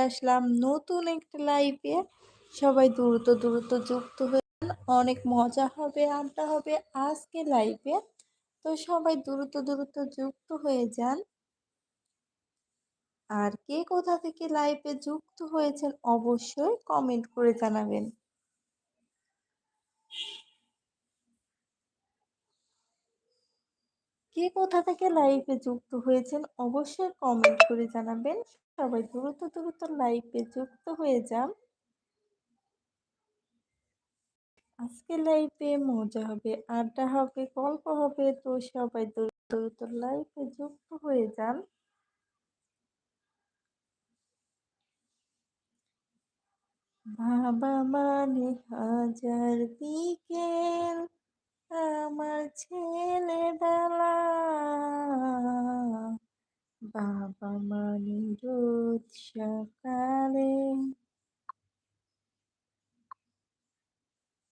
আসলাম নতুন একটা লাইভে সবাই দ্রুত দ্রুত যুক্ত হয়ে অনেক মজা হবে, আড্ডা হবে আজকে লাইভে তো সবাই দ্রুত দ্রুত যুক্ত হয়ে যান। আর কে কোথা থেকে লাইভে যুক্ত হয়েছেন অবশ্যই কমেন্ট করে জানাবেন। কে কোথা থেকে লাইভে যুক্ত হয়েছেন অবশ্যই কমেন্ট করে জানাবেন। সবাই দ্রুত দ্রুত লাইভে যুক্ত হয়ে যান। আজকে লাইভে মজা হবে, আড্ডা হবে, গল্প হবে, তো সবাই দ্রুত দ্রুত লাইভে যুক্ত হয়ে যান। বাবা মানে হাজার বিকেল, আমার ছেলেবেলা पापमनिरुच्य काले